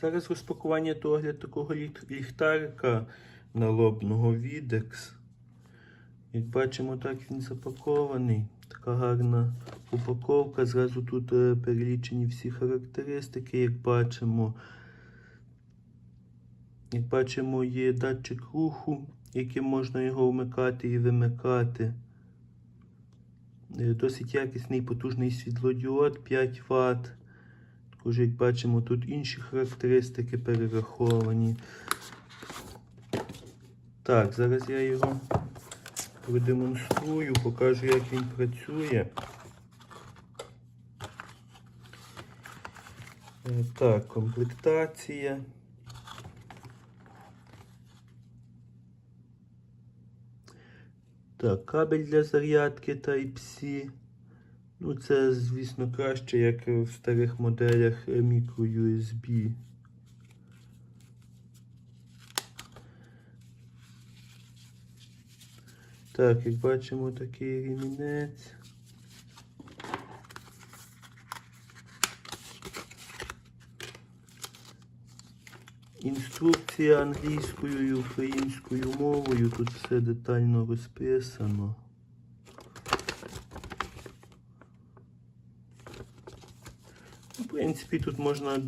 Зараз розпакування та огляд такого ліхтарика налобного Videx. Як бачимо, так він запакований. Така гарна упаковка. Зразу тут е, перелічені всі характеристики, як бачимо. Як бачимо, є датчик руху, яким можна його вмикати і вимикати. Е, Досить якісний потужний світлодіод 5 Вт. Також, як бачимо, тут інші характеристики перераховані. Так, зараз я його продемонструю, покажу, як він працює. Е, Так, комплектація. Так, кабель для зарядки Type-C. Ну, це, звісно, краще, як в старих моделях е, micro-USB. Так, як бачимо, такий ремінець. Інструкція англійською і українською мовою. Тут все детально розписано. Принципі, тут можна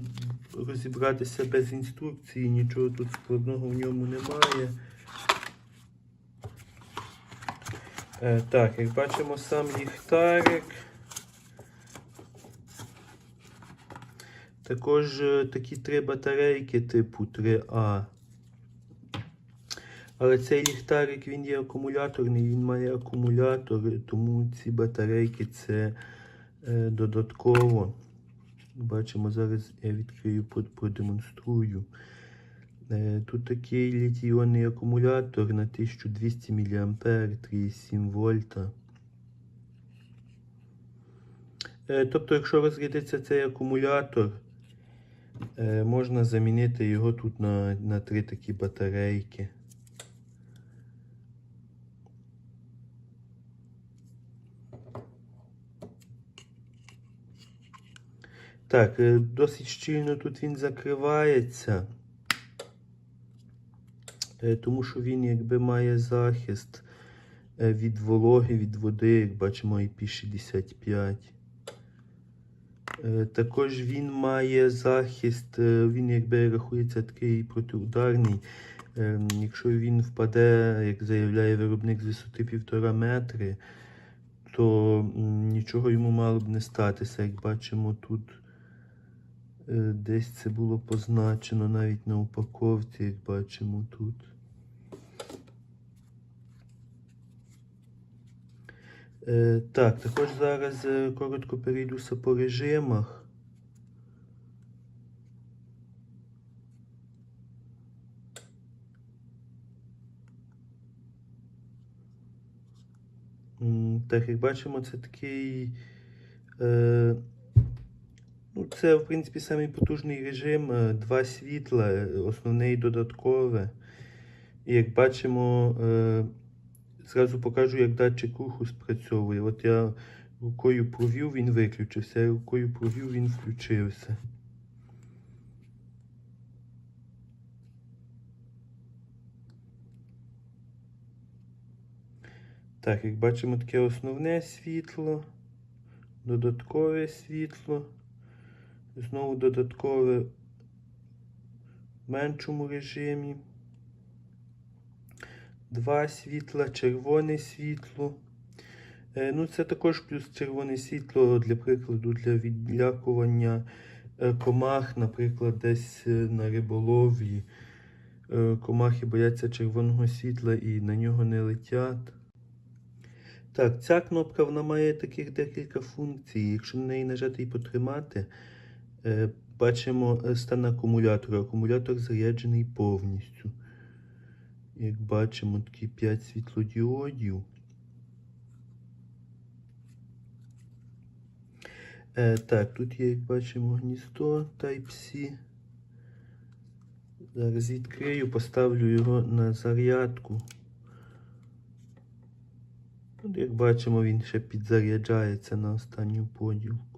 розібратися без інструкції, нічого тут складного в ньому немає. Е, так, як бачимо, сам ліхтарик. Також е, такі три батарейки типу 3А. Але цей ліхтарик він є акумуляторний, він має акумулятор, тому ці батарейки це е, додатково. Бачимо, зараз я відкрию, продемонструю. Е, Тут такий літій-іонний акумулятор на 1200 мА 3,7 вольта. Е, Тобто, якщо розрядиться цей акумулятор, е, можна замінити його тут на, на три такі батарейки. Так, е, досить щільно тут він закривається, е, тому що він якби має захист е, від вологи, від води, як бачимо, IP65. Е, Також він має захист, він якби рахується такий протиударний. Е, Якщо він впаде, як заявляє виробник з висоти півтора метри, то нічого йому мало б не статися. Як бачимо, тут десь це було позначено навіть на упаковці, як бачимо тут. Е, Так, також зараз е, коротко перейдуся по режимах. Так, як бачимо, це такий. Ну, це, в принципі, самий потужний режим. е, Два світла, е, основне і додаткове. І як бачимо, е, зразу покажу, як датчик руху спрацьовує. От я рукою провів, він виключився, я рукою провів, він включився. Так, як бачимо, таке основне світло, додаткове світло, знову додаткове в меншому режимі. Два світла, червоне світло. Е, Ну, це також плюс червоне світло, для прикладу, для відлякування е, комах, наприклад, десь е, на риболовлі. Е, Комахи бояться червоного світла і на нього не летять. Так, ця кнопка вона має таких декілька функцій. Якщо на неї нажати і потримати, бачимо е, стан акумулятора. Акумулятор заряджений повністю. Як бачимо, такі 5 світлодіодів. Е, так, тут є, як бачимо, гніздо Type-C. Зараз відкрию, поставлю його на зарядку. От, як бачимо, він ще підзаряджається на останню поділку.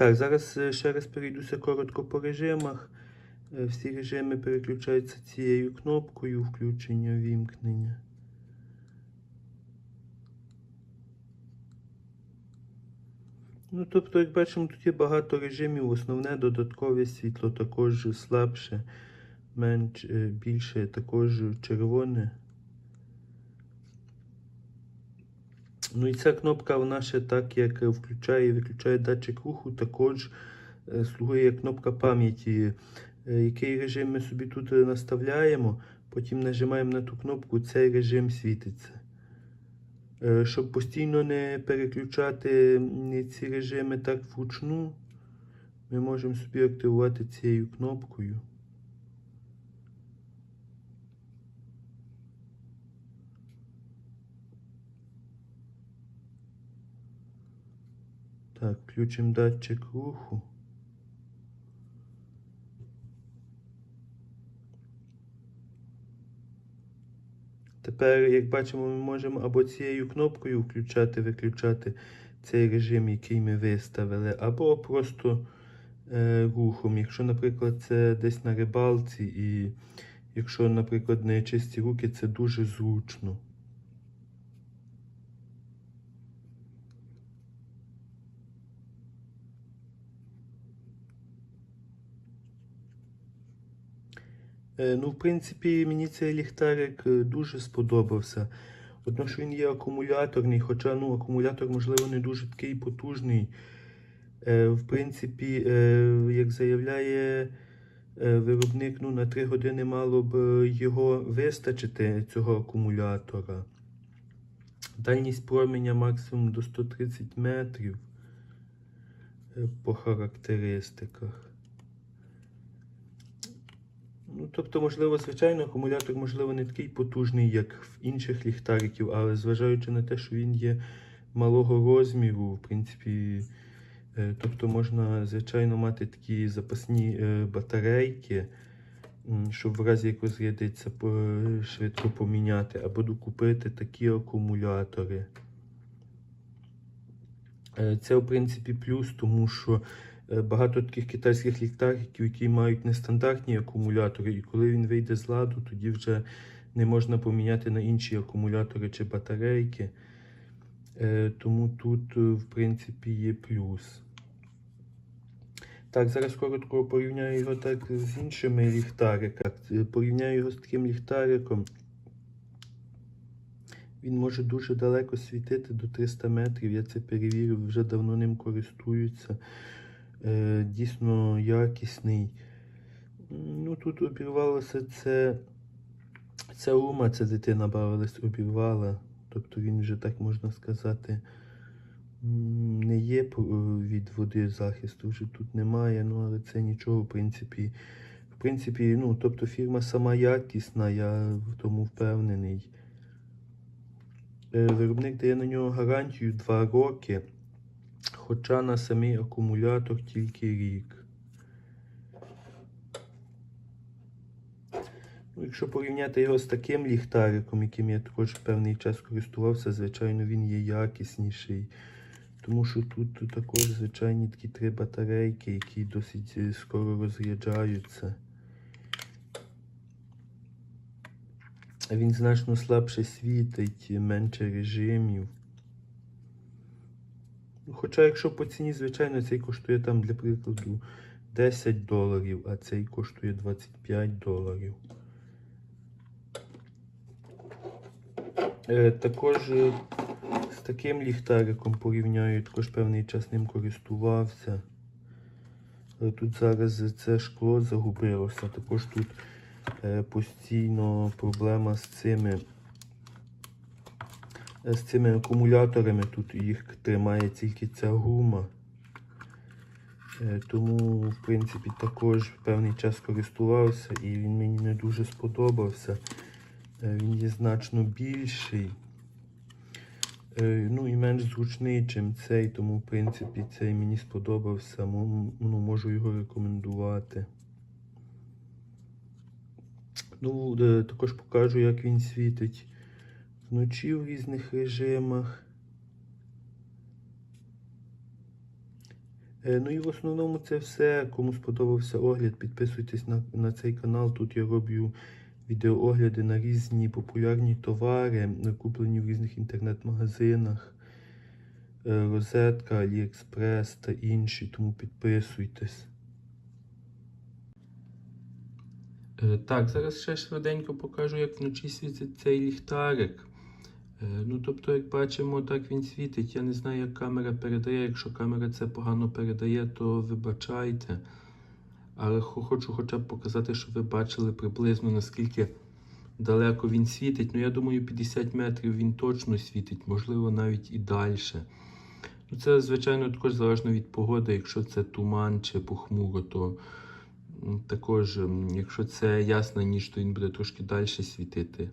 Так, зараз е, ще раз перейдуся коротко по режимах. Е, Всі режими переключаються цією кнопкою включення вімкнення. Ну, тобто, як бачимо, тут є багато режимів. Основне додаткове світло, також слабше, менш, е, більше, також червоне. Ну і ця кнопка, вона ще так, як включає і виключає датчик руху, також е, слугує як кнопка пам'яті. Е, Який режим ми собі тут е, наставляємо, потім нажимаємо на ту кнопку, цей режим світиться. Е, Щоб постійно не переключати ці режими так вручну, ми можемо собі активувати цією кнопкою. Так, включимо датчик руху. Тепер, як бачимо, ми можемо або цією кнопкою включати, виключати цей режим, який ми виставили, або просто е, рухом. Якщо, наприклад, це десь на рибалці, і якщо, наприклад, не чисті руки, це дуже зручно. Ну, в принципі, мені цей ліхтарик е, дуже сподобався. Одно, що він є акумуляторний, хоча ну, акумулятор, можливо, не дуже такий потужний. Е, В принципі, е, як заявляє е, виробник, ну, на 3 години мало б е, його вистачити, цього акумулятора. Дальність променя максимум до 130 метрів е, по характеристиках. Ну, тобто, можливо, звичайно, акумулятор, можливо, не такий потужний, як в інших ліхтариків, але зважаючи на те, що він є малого розміру, в принципі, е, тобто можна, звичайно, мати такі запасні е, батарейки, щоб в разі як розрядиться, швидко поміняти, або докупити такі акумулятори. Е, Це, в принципі, плюс, тому що е, багато таких китайських ліхтариків, які мають нестандартні акумулятори, і коли він вийде з ладу, тоді вже не можна поміняти на інші акумулятори чи батарейки. Е, Тому тут, е, в принципі, є плюс. Так, зараз коротко порівняю його так з іншими ліхтариками. Е, Порівняю його з таким ліхтариком. Він може дуже далеко світити до 300 метрів. Я це перевірив, вже давно ним користуються. Е, дійсно якісний. Ну, тут обірвалося це. Це ума, це дитина бавилась, обірвала. Тобто він вже так можна сказати. Не є е, від води захисту, вже тут немає, ну але це нічого, в принципі. В принципі, ну, тобто фірма сама якісна, я в тому впевнений. Е, Виробник дає на нього гарантію 2 роки, хоча на самий акумулятор тільки рік. Ну, якщо порівняти його з таким ліхтариком, яким я також певний час користувався, звичайно, він є якісніший. Тому що тут також звичайні такі три батарейки, які досить е, скоро розряджаються. Він значно слабше світить, менше режимів. Хоча, якщо по ціні, звичайно, цей коштує там, для прикладу, 10 доларів, а цей коштує 25 доларів. Е, також е, з таким ліхтариком порівняю, також певний час ним користувався. Але тут зараз це шкло загубилося. Також тут е, постійно проблема з цими, з цими акумуляторами. Тут їх тримає тільки ця гума. Е, Тому, в принципі, також певний час користувався і він мені не дуже сподобався. Е, Він є значно більший. Е, Ну і менш зручний, ніж цей, тому, в принципі, цей мені сподобався. Ну, можу його рекомендувати. Ну, також покажу, як він світить вночі в різних режимах. Е, Ну і в основному це все. Кому сподобався огляд, підписуйтесь на, на цей канал. Тут я роблю відеоогляди на різні популярні товари, куплені в різних інтернет-магазинах. Е, Розетка, Аліекспрес та інші, тому підписуйтесь. Е, Так, зараз ще швиденько покажу, як вночі світить цей ліхтарик. Е, Ну, тобто, як бачимо, так він світить. Я не знаю, як камера передає. Якщо камера це погано передає, то вибачайте. Але хочу хоча б показати, щоб ви бачили приблизно наскільки далеко він світить. Ну, я думаю, 50 метрів він точно світить, можливо, навіть і далі. Ну, це, звичайно, також залежно від погоди. Якщо це туман чи похмуро, то також, якщо це ясна ніч, то він буде трошки далі світити.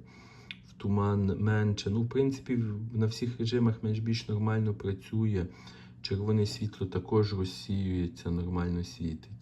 Туман менше. Ну, в принципі, на всіх режимах менш-більш нормально працює. Червоне світло також розсіюється, нормально світить.